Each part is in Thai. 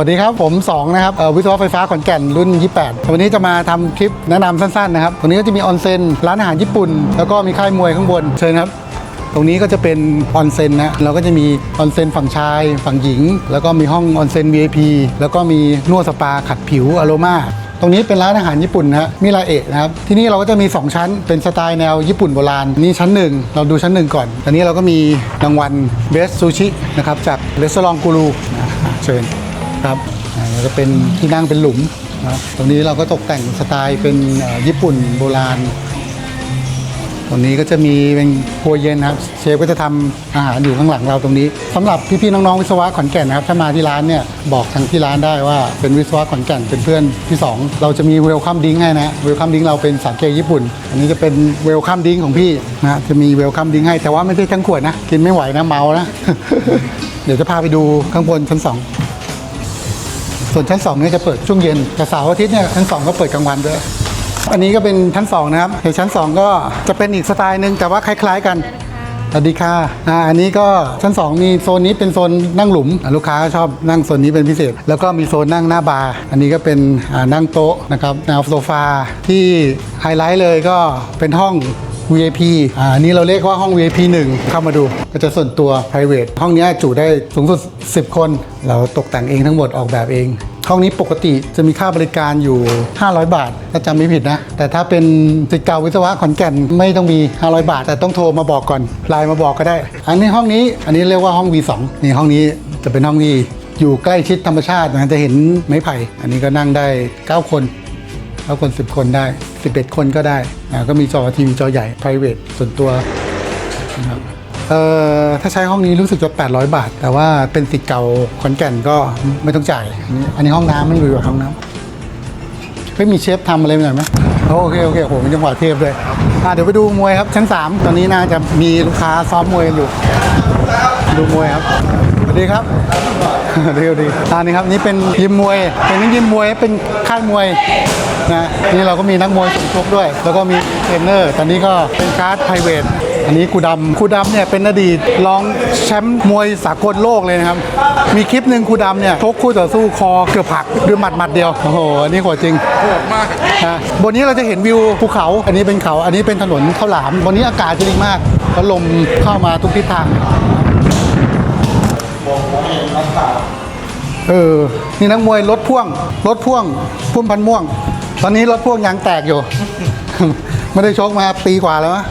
สวัสดีครับ ผม2นะครับวิศวะไฟฟ้าขอนแก่นรุ่น 28 วันนี้จะมาทำคลิปแนะนำสั้นๆนะครับตรงนี้ก็จะมีออนเซ็นร้านอาหารญี่ปุ่น แล้วก็มีค่ายมวยข้างบนเชิญครับตรงนี้ก็จะเป็นออนเซ็นนะเราก็จะมีออนเซ็นฝั่งชาย ฝั่งหญิง แล้วก็มีห้องออนเซ็น VIP แล้วก็มีนวดสปาขัดผิวอโรมาตรงนี้เป็นร้านอาหารญี่ปุ่นนะฮะมิราเอะนะครับ ที่นี่เราก็จะมี 2 ชั้น เป็นสไตล์แนวญี่ปุ่นโบราณ นี่ชั้นหนึ่งเราดูชั้นหนึ่งก่อน ตอนนี้เราก็มีรางวัลเบสซูชินะครับจากเรส a อ r กูรูเชิญ ครับอ่าแล้วก็เป็นที่นั่งเป็นหลุมนะครับตรงนี้เราก็ตกแต่งสไตล์เป็นเอ่อญี่ปุ่นโบราณ ตรงนี้ก็จะมีเป็นครัวเย็นนะครับ เชฟก็จะทำอาหารอยู่ข้างหลังเราตรงนี้สำหรับพี่ๆน้องๆวิศวะขอนแก่นนะครับ ถ้ามาที่ร้านเนี่ยบอกทางที่ร้านได้ว่าเป็นวิศวะขอนแก่นเป็นเพื่อนที่สองเราจะมีเวลคัมดิ้งให้นะเวลคัมดิ้งเราเป็นสาเกญี่ปุ่น อันนี้จะเป็นเวลคัมดิ้งของพี่นะจะมีเวลคัมดิ้งให้แต่ว่าไม่ใช่ทั้งขวดนะกินไม่ไหวนะเมานะ เดี๋ยวจะพาไปดูข้างบนชั้นสอง ส่วนชั้นสองเนี่ยจะเปิดช่วงเย็นแต่เสาร์อาทิตย์เนี่ยชั้นสองก็เปิดกลางวันด้วยอันนี้ก็เป็นชั้น 2 นะครับเดี๋ยวชั้น 2 ก็จะเป็นอีกสไตล์หนึ่งแต่ว่าคล้ายๆกันสวัสดีค่ะอ่าอันนี้ก็ชั้น 2 มีโซนนี้เป็นโซนนั่งหลุม ลูกค้าชอบนั่งโซนนี้เป็นพิเศษ แล้วก็มีโซนนั่งหน้าบาร์อันนี้ก็เป็นอ่านั่งโต๊ะนะครับแนวโซฟาที่ไฮไลท์เลยก็เป็นห้อง VIP อ่าอันนี้เราเรียกว่าห้อง VIP 1 เข้ามาดูก็จะส่วนตัว private ห้องนี้จุได้สูงสุด 10 คน เราตกแต่งเองทั้งหมดออกแบบเอง ห้องนี้ปกติจะมีค่าบริการอยู่ 500 บาท ถ้าจำไม่ผิดนะ แต่ถ้าเป็นสิทธิ์เก่าวิศวะขอนแก่นไม่ต้องมี 500 บาท แต่ต้องโทรมาบอกก่อนไลน์มาบอกก็ได้ อันนี้ห้องนี้อันนี้เรียกว่าห้อง V2 นี่ห้องนี้จะเป็นห้องที่อยู่ใกล้ชิดธรรมชาตินะจะเห็นไม้ไผ่ อันนี้ก็นั่งได้ 9 คน9คน 10 คนได้ 11 คนก็ได้ก็มีจอทีวีจอใหญ่ private ส่วนตัวนะครับเอ่อถ้าใช้ห้องนี้รู้สึกจะ 800 บาท แต่ว่าเป็นสิทธิ์เก่าขอนแก่นก็ไม่ต้องจ่าย อันนี้อันนี้ห้องน้ำมันอยู่กับห้องน้ำเฮ้ยมีเชฟทำอะไรหน่อยไหมโอเคโอเคโหมีจังหวะเทพเลยอะเดี๋ยวไปดูมวยครับชั้น 3 ตอนนี้น่าจะมีลูกค้าซ้อมมวยกันอยู่ ดูมวยครับ วัสดีครับเดี๋ยวดีอันนี้ครับนี่เป็นยิมมวย เป็นนักยิมมวยเป็นค่ายมวยนะนี่เราก็มีนักมวยสมทบด้วย แล้วก็มีเทรนเนอร์ตอนนี้ก็เป็นการ์ดไพรเวทอันนี้ครูดำครูดำเนี่ยเป็นอดีตรองแชมป์มวยสากลโลกเลยนะครับ มีคลิปหนึ่งครูดำเนี่ยชกคู่ต่อสู้คอเกือบหักด้วยหมัดหมัดเดียว โอ้โห อันนี้โหดจริงโหดมากนะบนนี้เราจะเห็นวิวภูเขา อันนี้เป็นเขา อันนี้เป็นถนนข้าวหลาม บนนี้อากาศจะดีมากเพราะลมเข้ามาทุกทิศทาง เออ นี่นักมวยรถพ่วง รถพ่วง พุ่มพันม่วง ตอนนี้รถพ่วงยางแตกอยู่ ไม่ได้ชกมาปีกว่าแล้วนะ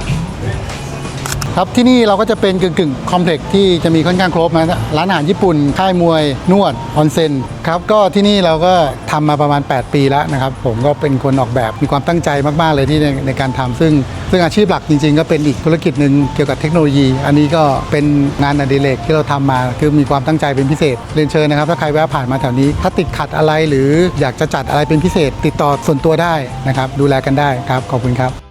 ครับที่นี่เราก็จะเป็นกึ่งกึ่งคอมเพล็กซ์ที่จะมีค่อนข้างครบนะร้านอาหารญี่ปุ่น ค่ายมวย นวด ออนเซ็นครับก็ที่นี่เราก็ทำมาประมาณ 8 ปีแล้วนะครับ ผมก็เป็นคนออกแบบมีความตั้งใจมาก ๆ เลยที่ในในการทำซึ่ง ซึ่งอาชีพหลักจริง ๆ ก็เป็นอีกธุรกิจหนึ่งเกี่ยวกับเทคโนโลยี อันนี้ก็เป็นงานอดิเรกที่เราทำมาคือมีความตั้งใจเป็นพิเศษเรียนเชิญนะครับถ้าใครแวะผ่านมาแถวนี้ ถ้าติดขัดอะไรหรืออยากจะจัดอะไรเป็นพิเศษ ติดต่อส่วนตัวได้นะครับดูแลกันได้ครับขอบคุณครับ